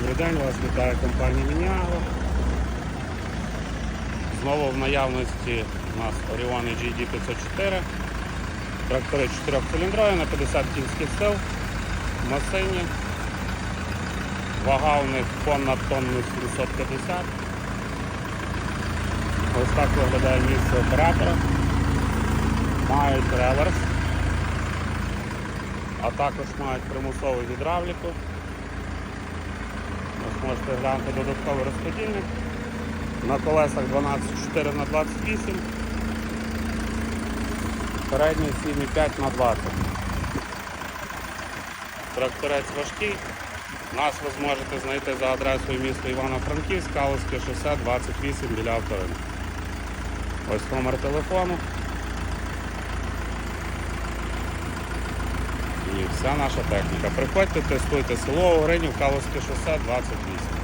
Добрий день, вас вітає компанія Мініаго. Знову в наявності у нас Orion GD 504. Трактори 4-циліндрові на 50 кінських сил масині. Вага у них понад тонну 750. Ось так виглядає місце оператора. Мають реверс, а також мають примусову гідравліку. Можете глянути додатковий розподільник. На колесах 12,4 на 28 Передній 7,5 на 20 Тракторець важкий. Нас ви зможете знайти за адресою міста Івано-Франківськ, Калузьке шосе 28 біля авторинку. Ось номер телефону. Вся наша техніка. Приходьте, тестуйте село Огринів, Калузьке шосе 28.